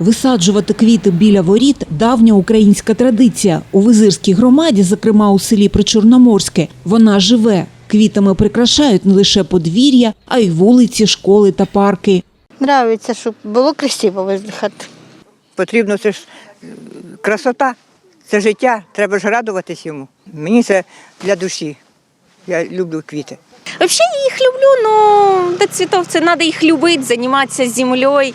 Висаджувати квіти біля воріт давня українська традиція. У визирській громаді, зокрема у селі Причорноморське, вона живе. Квітами прикрашають не лише подвір'я, а й вулиці, школи та парки. Нравиться, щоб було красиво возле хати. Потрібно це ж е, красота, це життя, треба ж радуватись йому. Мені це для душі. Я люблю квіти. Я их люблю, но до цветов це надо їх любити, займатися землею,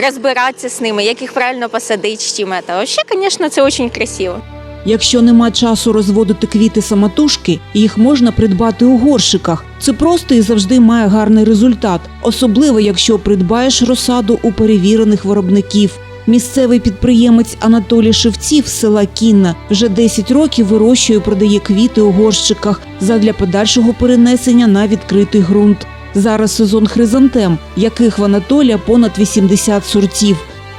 розбиратися з ними, як їх правильно посадити, з чим. Вообще, звісно, це дуже красиво. Якщо нема часу розводити квіти самотужки, їх можна придбати у горшиках. Це просто і завжди має гарний результат, особливо якщо придбаєш розсаду у перевірених виробників. Місцевий підприємець Анатолій Шевців з села Кінна вже 10 років вирощує і продає квіти у горщиках задля подальшого перенесення на відкритий ґрунт. Зараз сезон хризантем, яких в Анатолія понад 80 сортів.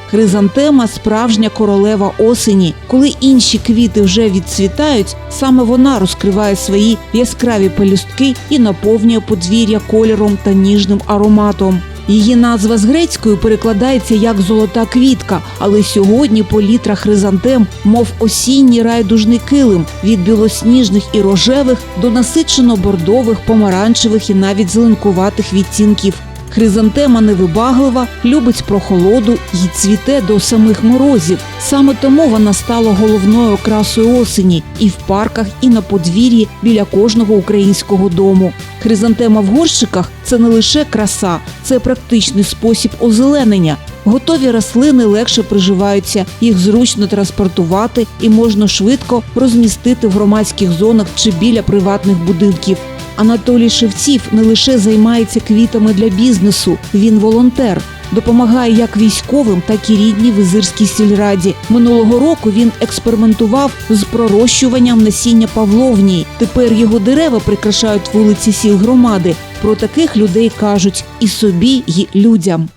Хризантема справжня королева осені. Коли інші квіти вже відцвітають, саме вона розкриває свої яскраві пелюстки і наповнює подвір'я кольором та ніжним ароматом. Її назва з грецькою перекладається як золота квітка, але сьогодні політра хризантем, мов осінній райдужний килим від білосніжних і рожевих до насичено-бордових, помаранчевих і навіть зеленкуватих відтінків. Хризантема невибаглива, любить прохолоду і цвіте до самих морозів. Саме тому вона стала головною окрасою осені і в парках, і на подвір'ї біля кожного українського дому. Хризантема в горщиках це не лише краса, це практичний спосіб озеленення. Готові рослини легше приживаються, їх зручно транспортувати і можна швидко розмістити в громадських зонах чи біля приватних будинків. Анатолій Шевців не лише займається квітами для бізнесу, він волонтер. Допомагає як військовим, так і рідній визирській сільраді. Минулого року він експериментував з пророщуванням насіння павловній. Тепер його дерева прикрашають вулиці сіл громади. Про таких людей кажуть і собі, і людям.